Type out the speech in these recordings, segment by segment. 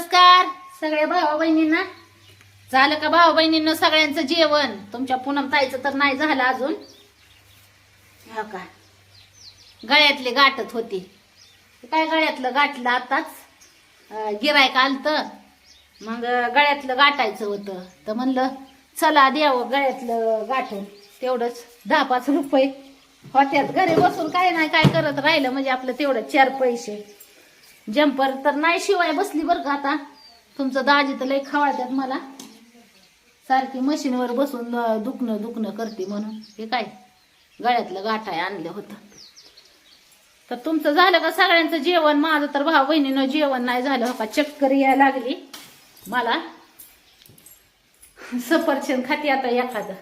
नमस्कार. सगळ्या भावा बहिणींना. झालं का भावा बहिणींना सगळ्यांचं जेवण? तुमच्या पूनम ताईचं तर नाही झालं अजून. हो का? गळ्यातले गाठत होती. काय गळ्यातलं गाठलं आताच? गिरायक आलतं. मग गळ्यातलं गाठायचं होतं. तर म्हणलं चला द्यावं गळ्यातलं गाठून. तेवढंच दहा पाच रुपये. होत्यात. घरी बसून काय नाही काय करत राहिलं. म्हणजे आपलं तेवढं चार पैसे. जम्पर तर नाही शिवाय बसली बरं का आता. तुमचं दाजी तर लय खवाळतात मला. सारखी मशीनवर बसून दुखणं दुखणं करते म्हणून. हे काय? गळ्यातलं गाठाय आणलं होतं. तर तुमचं झालं का सगळ्यांचं जेवण? माझं तर भाऊ बहिणीनं जेवण नाही झालं हो का चक्कर यायला लागली. मला सफरचंद खाते आता एखादं.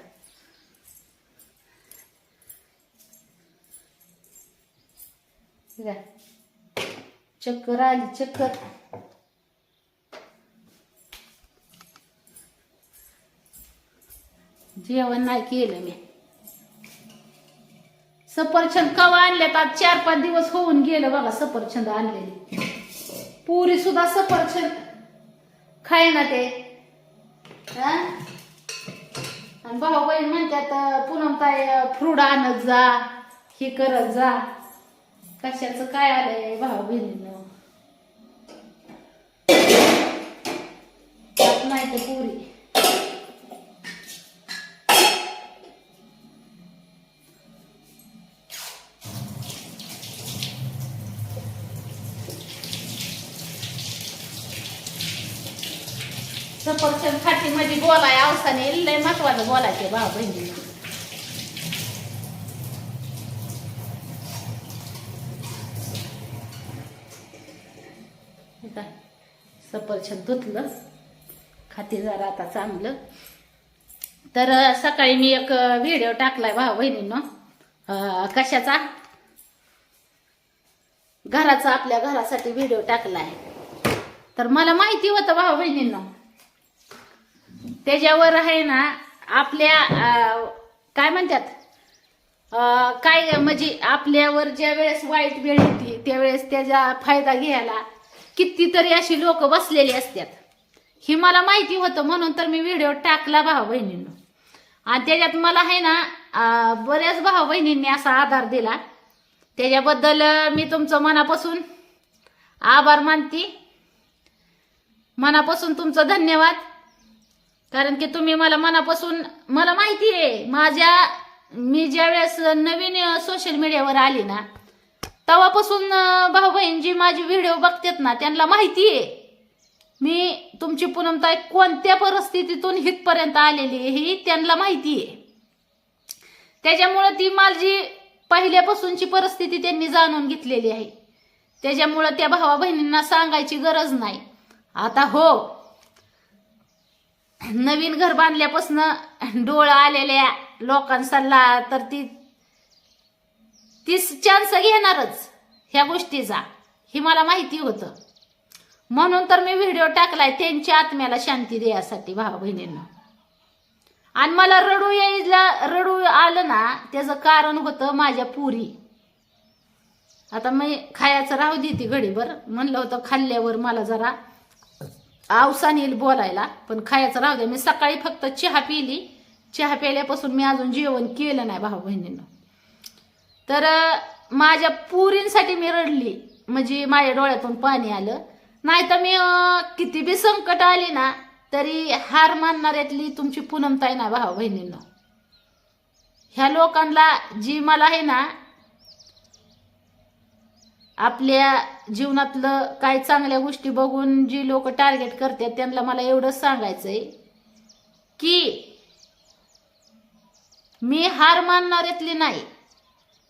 Yeah. चक्कर आली चक्कर. जेवण नाही केलं मी. सफरचंद कवा आणल्यात? आज चार पाच दिवस होऊन गेलं बघा सफरचंद आणलेली. पुरी सुद्धा सफरचंद. खाय ना ते. आणि भाऊ बहीण म्हणतात पूनम ताई फ्रूट आणत जा हे करत जा. कशाचं काय आलंय भाऊ बहिणीनं? नाही तर पुरी. सफरचंद खाती मध्ये बोलाय अवसाने लय महत्वाचं बोलायचे भाऊ बहिणी. सफरचंद धुतलं खाते जरा आता चांगलं. तर सकाळी मी एक व्हिडिओ टाकलाय भाऊ बहिणीनं. कशाचा? घराचा आपल्या घरासाठी व्हिडिओ टाकलाय. तर मला माहिती होतं भाऊ बहिणींना. त्याच्यावर आहे ना आपल्या काय म्हणतात? काय म्हणजे आपल्यावर ज्या वेळेस वाईट वेळ येते त्यावेळेस त्याचा फायदा घ्यायला कितीतरी अशी लोक बसलेली असतात. ही मला माहिती होतं म्हणून तर मी व्हिडिओ टाकला भाऊ बहिणींनो. आणि त्याच्यात मला आहे ना बऱ्याच भाऊ बहिणींनी असा आधार दिला. त्याच्याबद्दल मी तुमचं मनापासून आभार मानते. मनापासून तुमचं धन्यवाद. कारण की तुम्ही मला मनापासून मला माहिती आहे माझ्या मी ज्या वेळेस नवीन सोशल मीडियावर आली ना तेव्हापासून भाऊ बहीण जी माझी व्हिडिओ बघतात ना त्यांना माहिती आहे. मी तुमची पूनमताई कोणत्या परिस्थितीतून हितपर्यंत आलेली आहे ही त्यांना माहिती आहे. त्याच्यामुळं ती माझी पहिल्यापासूनची परिस्थिती त्यांनी जाणून घेतलेली आहे. त्याच्यामुळं त्या भावा बहिणींना सांगायची गरज नाही. आता हो नवीन घर बांधल्यापासून डोळं आलेल्या लोकांसल्ला तर ती तीच चान्स घेणारच. ह्या गोष्टीचा. हे मला माहिती होतं. म्हणून तर मी व्हिडिओ टाकलाय त्यांच्या आत्म्याला शांती देण्यासाठी भावा बहिणींना. आणि मला रडू यायला रडू आलं ना त्याचं कारण होतं माझ्या पुरी. आता मी खायचं राहू देते घडीभर. म्हणलं होतं खाल्ल्यावर मला जरा आवसान येईल बोलायला पण खायचं राहू दे. मी सकाळी फक्त चहा पिली. चहा प्यायल्यापासून मी अजून जेवण केलं नाही भाऊ बहिणीनं. तर माझ्या पुरींसाठी मी रडली. म्हणजे माझ्या डोळ्यातून पाणी आलं. नाही तर मी किती बी संकट आली ना तरी हार मानणाऱ्यातली तुमची पूनमताई ना भाऊ बहिणींना. ह्या लोकांना जी मला आहे ना आपल्या जीवनातलं काही चांगल्या गोष्टी बघून जी लोक टार्गेट करतात त्यांना मला एवढंच सांगायचंय की मी हार मानणाऱ्यातली नाही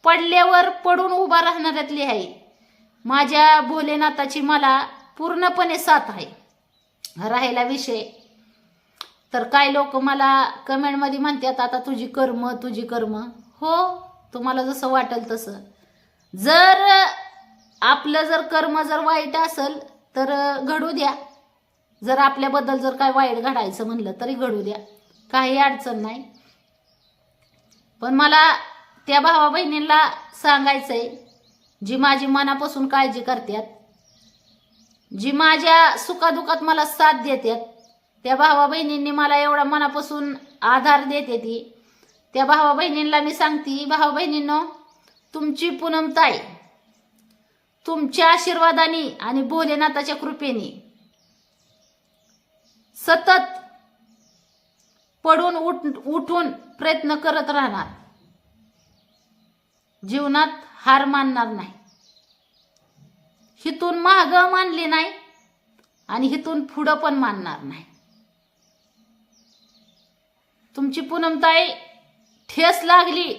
पडल्यावर पडून उभा राहणाऱ्यातली आहे. माझ्या भोलेनाथाची मला पूर्णपणे साथ आहे. राहिला विषय तर काय लोक मला कमेंटमध्ये म्हणतात आता तुझी कर्म तुझी कर्म. हो तुम्हाला जसं वाटेल तसं. जर आपलं जर कर्म जर वाईट असेल तर घडू द्या. जर आपल्याबद्दल जर काय वाईट घडायचं म्हणलं तरी घडू द्या. काही अडचण नाही. पण मला त्या भावा बहिणींना सांगायचंय जी माझी मनापासून काळजी करतात जी माझ्या सुखादुखात मला साथ देतात त्या भावा बहिणींनी मला एवढा मनापासून आधार देते ती. त्या भावा बहिणींना मी सांगते भावा बहिणींनो तुमची पूनमताई तुमच्या आशीर्वादाने आणि भोलेनाथाच्या कृपेने सतत पडून उठ उठून प्रयत्न करत राहणार. जीवनात हार मानणार नाही. हिथून माग मानली नाही आणि हिथून पुढं पण मानणार नाही. तुमची पूनमताई ठेस लागली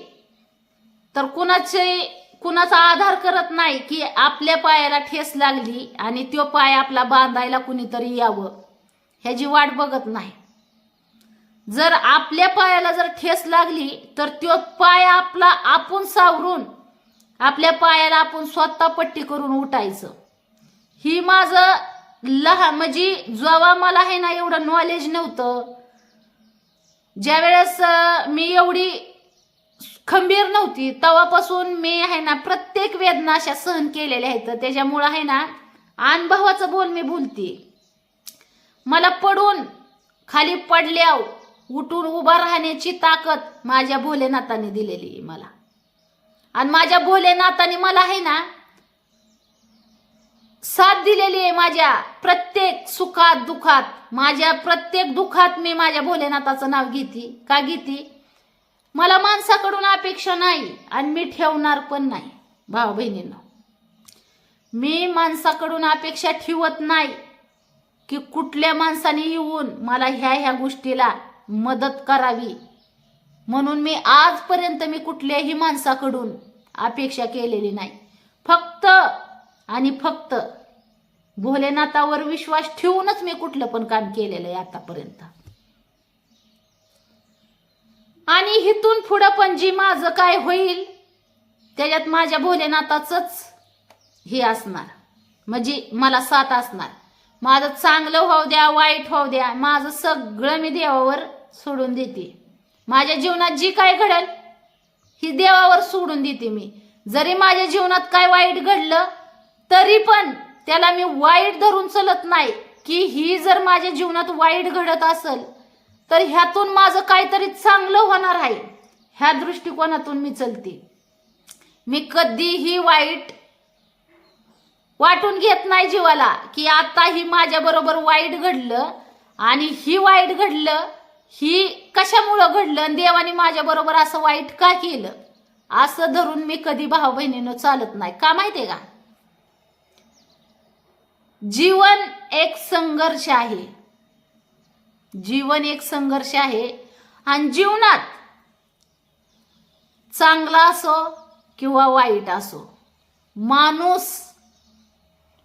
तर कुणाचे कुणाचा आधार करत नाही की आपल्या पायाला ठेस लागली आणि तो पाय आपला बांधायला कुणीतरी यावं ह्याची वाट बघत नाही. जर आपल्या पायाला जर ठेस लागली तर तो पाय आपला आपण सावरून आपल्या पायाला आपण स्वतः पट्टी करून उठायचं. ही माझं लहान म्हणजे जेव्हा मला आहे ना एवढं नॉलेज नव्हतं ज्या वेळेस मी एवढी खंबीर नव्हती तेव्हापासून मी आहे ना प्रत्येक वेदना अशा सहन केलेल्या आहेत. त्याच्यामुळं आहे ना अनुभवाचं बोल मी बोलते. मला पडून खाली पडल्याव उठून उभा राहण्याची ताकद माझ्या भोलेनाथाने दिलेली आहे मला. आणि माझ्या भोलेनाथाने मला आहे ना साथ दिलेली आहे माझ्या प्रत्येक सुखात दुखात. माझ्या प्रत्येक दुखात मी माझ्या भोलेनाथाचं नाव घेते. का घेते? मला माणसाकडून अपेक्षा नाही आणि मी ठेवणार पण नाही. भाऊ बहिणींना मी माणसाकडून अपेक्षा ठेवत नाही की कुठल्या माणसाने येऊन मला ह्या ह्या गोष्टीला मदत करावी. म्हणून मी आजपर्यंत मी कुठल्याही माणसाकडून अपेक्षा केलेली नाही. फक्त आणि फक्त भोलेनाथावर विश्वास ठेवूनच मी कुठलं पण काम केलेलं आहे आतापर्यंत. आणि हिथून पुढं पण जी माझं काय होईल त्याच्यात माझ्या भोलेनाथाचंच हे असणार. म्हणजे मला साथ असणार. माझं चांगलं व्हावं द्या वाईट व्हावं द्या माझं सगळं मी देवावर सोडून देते. माझ्या जीवनात जी काय घडेल ही देवावर सोडून देते मी. जरी माझ्या जीवनात काय वाईट घडलं तरी पण त्याला मी वाईट धरून चलत नाही की ही जर माझ्या जीवनात वाईट घडत असेल तर ह्यातून माझं काहीतरी चांगलं होणार आहे. ह्या दृष्टिकोनातून मी चलते. मी कधीही वाईट वाटून घेत नाही जीवाला की आता ही माझ्या बरोबर वाईट घडलं आणि ही वाईट घडलं ही कशामुळं घडलं? आणि देवाने माझ्या बरोबर असं वाईट का केलं? असं धरून मी कधी भाऊ बहिणीनं चालत नाही. का माहितीये का? जीवन एक संघर्ष आहे. जीवन एक संघर्ष आहे. आणि जीवनात चांगला असो किंवा वाईट असो माणूस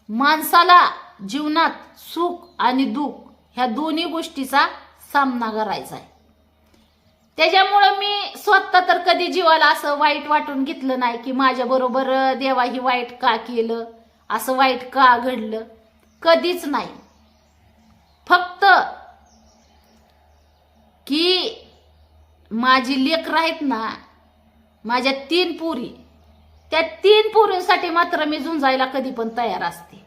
माणसाला जीवनात सुख आणि दुःख ह्या दोन्ही गोष्टीचा सामना करायचा आहे त्याच्यामुळं मी स्वतः तर कधी जीवाला असं वाईट वाटून घेतलं नाही की माझ्या बरोबर देवा ही वाईट का केलं असं वाईट का घडलं? कधीच नाही. फक्त की माझी लेकरं आहेत ना माझ्या तीन पुरी त्या तीन पुरींसाठी मात्र मी झुंजायला कधी पण तयार असते.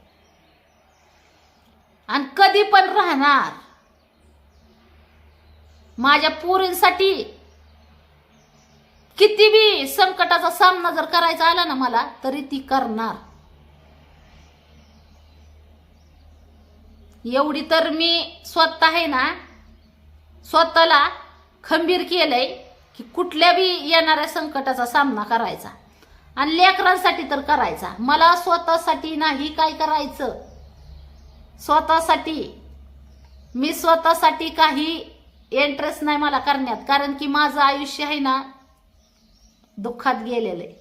आणि कधी पण राहणार? माझ्या पोरींसाठी किती बी संकटाचा सामना जर करायचा आला ना मला तरी ती करणार. एवढी तर मी स्वतः आहे ना स्वतःला खंबीर केलंय की कुठल्या बी येणाऱ्या संकटाचा सामना करायचा आणि लेकरांसाठी तर करायचा. मला स्वतःसाठी नाही काय करायचं. स्वतःसाठी मी स्वतःसाठी काही इंटरेस्ट नाही मला करण्यात. कारण की माझं आयुष्य आहे ना दुःखात गेलेलं आहे.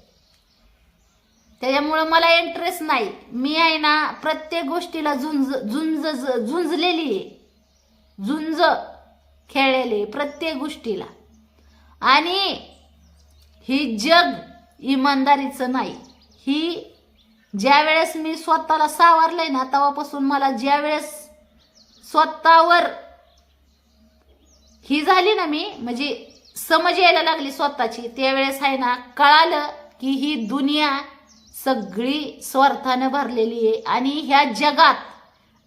त्याच्यामुळं मला इंटरेस्ट नाही. मी आहे ना प्रत्येक गोष्टीला झुंज झुंज झुंजलेली आहे. झुंज खेळलेली आहे प्रत्येक गोष्टीला. आणि ही जग इमानदारीचं नाही. ही ज्या वेळेस मी स्वतःला सावरलंय ना तेव्हापासून मला ज्या वेळेस स्वतःवर ही झाली ना मी म्हणजे समज यायला लागली स्वतःची त्यावेळेस आहे ना कळालं की ही दुनिया सगळी स्वार्थानं भरलेली आहे आणि ह्या जगात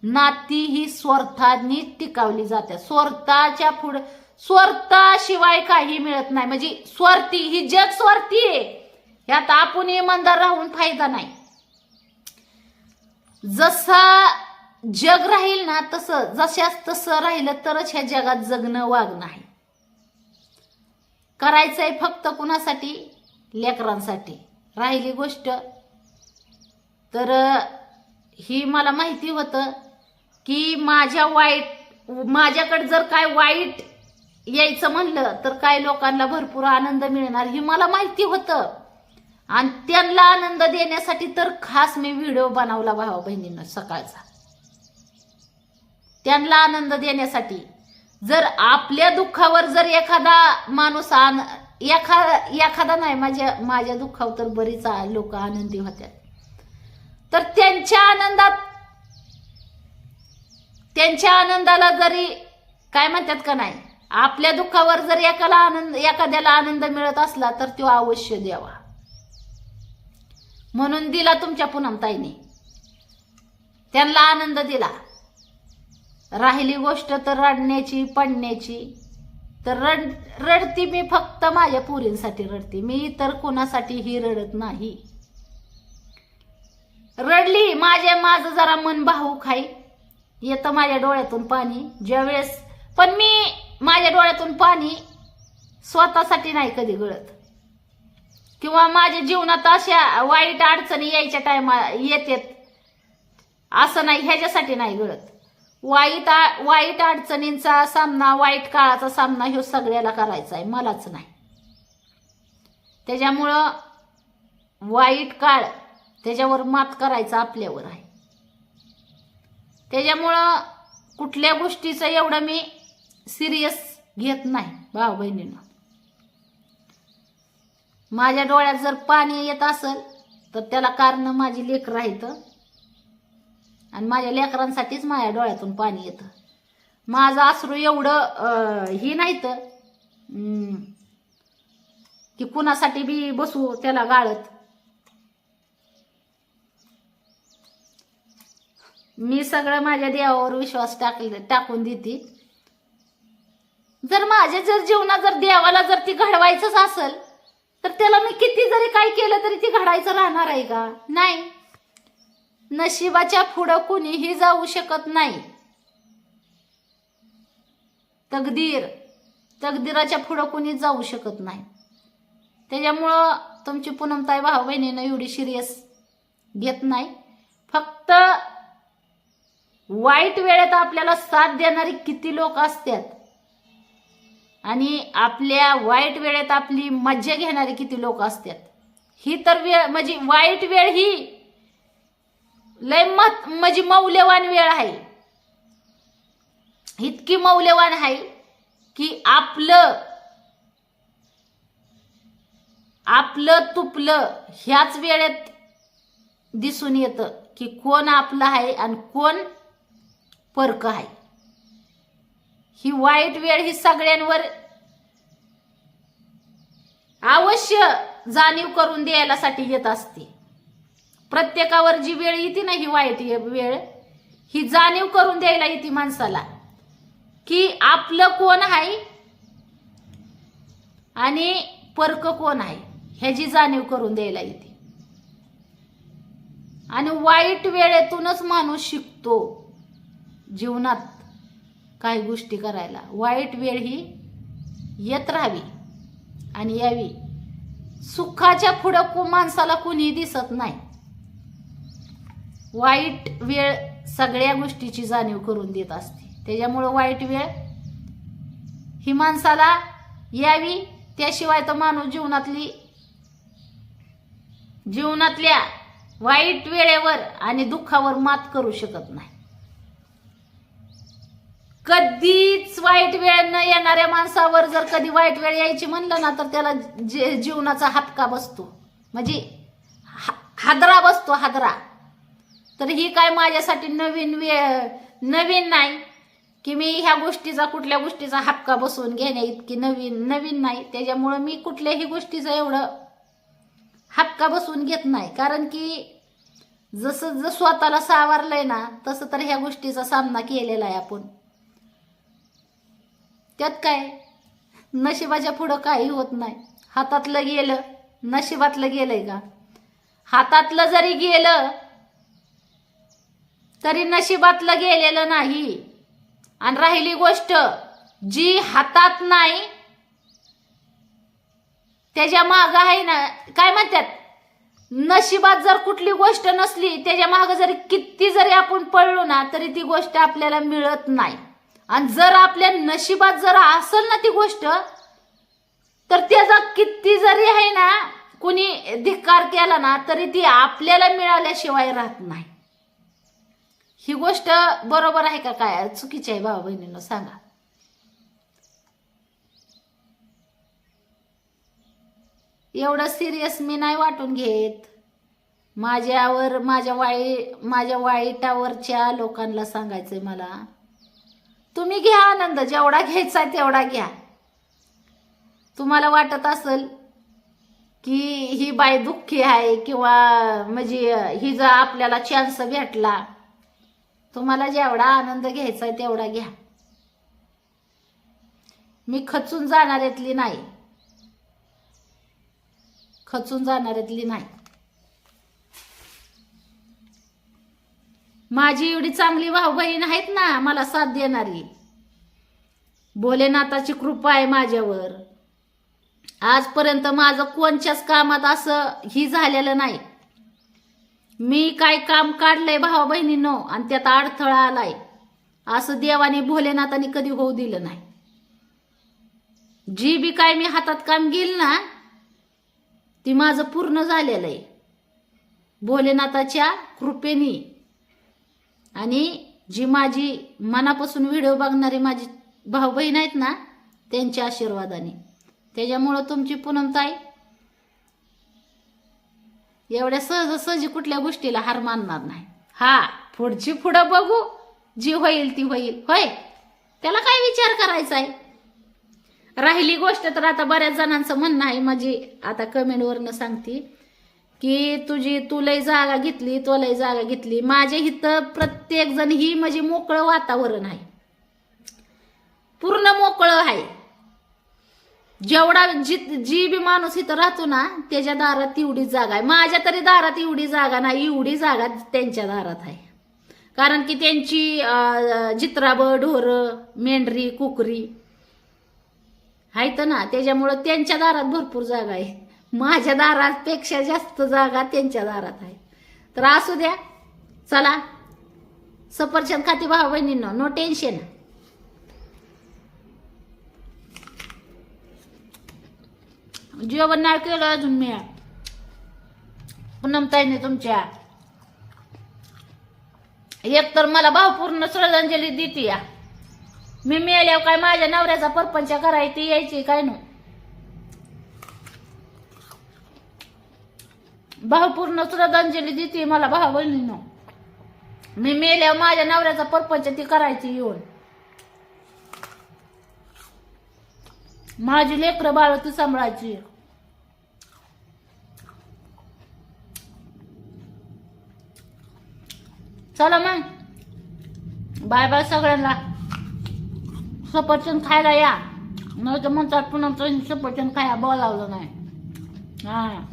नाती ही स्वार्थाने टिकावली जाते. स्वार्थाच्या पुढं स्वार्थाशिवाय काही मिळत नाही. म्हणजे स्वार्थी ही जग स्वार्थी आहे. ह्यात आपण इमानदार राहून फायदा नाही. जसा जग राहील ना तसं जशाच तसं राहिलं तरच ह्या जगात जगणं वागणं आहे करायचंय फक्त कुणासाठी? लेकरांसाठी. राहिली गोष्ट. तर ही मला माहिती होतं की माझ्या वाईट माझ्याकडे जर काय वाईट यायचं म्हणलं तर काय लोकांना भरपूर आनंद मिळणार ही मला माहिती होतं. आणि त्यांना आनंद देण्यासाठी तर खास मी व्हिडिओ बनवला भावा बहिणींना सकाळचा. त्यांना आनंद देण्यासाठी. जर आपल्या दुःखावर जर एखादा माणूस आन एखा एखादा नाही माझ्या माझ्या दुःखावर तर बरीच लोक आनंदी होत्या तर त्यांच्या आनंदात त्यांच्या आनंदाला जरी काय म्हणतात का नाही आपल्या दुःखावर जर एकाला आनंद एखाद्याला आनंद मिळत असला तर तो अवश्य द्यावा. म्हणून दिला तुमच्या पुनमताईने त्यांना आनंद दिला. राहिली गोष्ट तर रडण्याची पडण्याची. तर रड रडती मी फक्त माझ्या पुरींसाठी रडते. मी इतर कोणासाठीही रडत नाही. रडली माझ्या माझं जरा मन भाऊक आहे येतं माझ्या डोळ्यातून पाणी. ज्यावेळेस पण मी माझ्या डोळ्यातून पाणी स्वतःसाठी नाही कधी गळत. किंवा माझ्या जीवनात अशा वाईट अडचणी यायच्या टायमा येतात. असं नाही ह्याच्यासाठी नाही गळत. वाईट वाईट अडचणींचा सामना वाईट काळाचा सामना ह्यो सगळ्याला करायचा आहे. मलाच नाही. त्याच्यामुळं वाईट काळ त्याच्यावर मात करायचा आपल्यावर आहे. त्याच्यामुळं कुठल्या गोष्टीचं एवढं मी सिरियस घेत नाही भाऊ बहिणीनं. माझ्या डोळ्यात जर पाणी येत असेल तर त्याला कारण माझी लेकरं आहेत. आणि माझ्या लेकरांसाठीच माझ्या डोळ्यातून पाणी येतं. माझं अश्रू एवढं हे नाही तर की कुणासाठी बी बसू त्याला गाळत. मी सगळं माझ्या देवावर विश्वास टाकले टाकून देते. जर माझ्या जर जीवनात जर देवाला जर ती घडवायचंच असेल तर त्याला मी किती जरी काय केलं तरी ती घडायचं राहणार आहे का? नाही. नशिबाच्या पुढं कुणीही जाऊ शकत नाही. तकदीर तकदीराच्या पुढं कुणी जाऊ शकत नाही. त्याच्यामुळं तुमची पूनमताई भाऊ बहिणीनं एवढी सिरियस घेत नाही. फक्त वाईट वेळेत आपल्याला साथ देणारी किती लोक असतात? आणि आपल्या वाईट वेळेत आपली मज्जा घेणारे किती लोक असतात? ही तर वेळ म्हणजे वाईट वेळ ही लय मत म्हणजे मौल्यवान वेळ आहे. इतकी मौल्यवान आहे की आपलं आपलं तुपलं ह्याच वेळेत दिसून येतं की कोण आपलं आहे आणि कोण परक आहे. ही वाईट वेळ ही सगळ्यांवर अवश्य जाणीव करून द्यायलासाठी येत असते. प्रत्येकावर जी वेळ येते ना ही वाईट ये- वेळ ही जाणीव करून द्यायला येते माणसाला. की आपलं कोण आहे आणि परक कोण आहे ह्याची जाणीव करून द्यायला येते. आणि वाईट वेळेतूनच माणूस शिकतो जीवनात काही गोष्टी करायला. वाईट वेळ ही येत राहावी आणि यावी. सुखाच्या पुढं को माणसाला कोणीही दिसत नाही. वाईट वेळ सगळ्या गोष्टीची जाणीव करून देत असते. त्याच्यामुळं वाईट वेळ ही माणसाला यावी त्याशिवाय तर माणूस जीवनातली जीवनातल्या वाईट वेळेवर आणि दुःखावर मात करू शकत नाही. कधीच वाईट वेळ न येणाऱ्या माणसावर जर कधी वाईट वेळ यायची म्हणलं ना तर त्याला जे- जीवनाचा हातका बसतो. म्हणजे हा- हादरा बसतो हादरा. तर ही काय माझ्यासाठी नवीन वेळ नवीन नाही की मी ह्या गोष्टीचा कुठल्या गोष्टीचा हापका बसवून घेण्या इतकी नवीन नवीन नाही. त्याच्यामुळं मी कुठल्याही गोष्टीचं एवढं हापका बसवून घेत नाही. कारण की जसं जर स्वतःला सावरलंय ना तसं तर ह्या गोष्टीचा सामना केलेला आहे आपण. त्यात काय? नशिबाच्या पुढं काही होत नाही. हातातलं गेलं नशिबातलं गेलंय का? हातातलं जरी गेलं तरी नशिबातलं गेलेलं नाही. आणि राहिली गोष्ट जी हातात नाही त्याच्या माग आहे ना काय म्हणतात? नशिबात जर कुठली गोष्ट नसली त्याच्या माग जरी किती जरी आपण पडलो ना तरी ती गोष्ट आपल्याला मिळत नाही. आणि जर आपल्या नशिबात जर असेल ना ती गोष्ट तर त्याचा किती जरी आहे ना कुणी धिक्कार केला ना तरी ती आपल्याला मिळाल्याशिवाय राहत नाही. ही गोष्ट बरोबर आहे का काय? चुकीची आहे भाऊ बहिणींना सांगा. एवढं सिरियस मी नाही वाटून घेत. माझ्यावर माझ्या वाई माझ्या वाईटावरच्या लोकांना सांगायचंय मला. तुम्ही घ्या आनंद जेवढा घ्यायचा तेवढा घ्या. तुम्हाला वाटत असेल की ही बाई दुःखी आहे किंवा म्हणजे हिचा आपल्याला चान्स भेटला तुम्हाला जेवढा आनंद घ्यायचा आहे तेवढा घ्या. मी खचून जाणाऱ्यातली नाही. खचून जाणाऱ्यातली नाही. माझी एवढी चांगली भाऊ बहीण आहेत ना मला साथ देणारी. भोलेनाथाची कृपा आहे माझ्यावर. आजपर्यंत माझं कोणच्याच कामात असं ही झालेलं नाही. मी काय काम काढलंय भावा बहिणींनो आणि त्यात अडथळा आलाय. असं देवाने भोलेनाथाने कधी होऊ दिलं नाही. जी बी काय मी हातात काम गेल ना ती माझं पूर्ण झालेलं आहे. भोलेनाथाच्या कृपेनी. आणि जी माझी मनापासून व्हिडिओ बघणारी माझी भाऊ बहीण आहेत ना त्यांच्या आशीर्वादाने. त्याच्यामुळं तुमची पूनमताई एवढ्या सहजासहजी कुठल्या गोष्टीला हार मानणार नाही. हा पुढची पुढं बघू जी होईल ती होईल. होय? त्याला काय विचार करायचा आहे राहिली गोष्ट तर आता बऱ्याच जणांचं म्हणणं आहे. माझी आता कमेंटवरनं सांगते की तुझी तू लय जागा घेतली तो लय जागा घेतली. माझ्या इथं प्रत्येक जण ही म्हणजे मोकळं वातावरण आहे. पूर्ण मोकळं आहे. जेवढा जी जी बी माणूस इथं राहतो ना त्याच्या दारात तेवढी जागा आहे. माझ्या तरी दारात एवढी जागा नाही एवढी जागा त्यांच्या दारात आहे. कारण की त्यांची जित्राब जित्राबं ढोरं मेंढरी कुकरी आहेत ना? त्याच्यामुळं त्यांच्या दारात भरपूर जागा आहे. माझ्या दारापेक्षा जास्त जागा त्यांच्या दारात आहे. तर असू द्या. चला. सफरचंद खाती भाऊ बहिणींनो नो टेन्शन. जेवण नाही केलं अजून मी. पूनमताईने तुमच्या. एक तर मला भावपूर्ण श्रद्धांजली देते या. मी मेल्यावर काय माझ्या नवऱ्याचा परपंच करायची यायची काय नो? भावपूर्ण श्रद्धांजली देते मला भाऊ बहिणीनो. मी मेल्यावर माझ्या नवऱ्याचा परपंच ती करायची येऊन. माझी लेकरं बाळ ती सांभाळायची. चला मग. बाय बाय सगळ्यांना. सफरचंद खायला या. नाही तर म्हणतात पुन्हा सफरचंद खाया बोलावलं नाही. हां.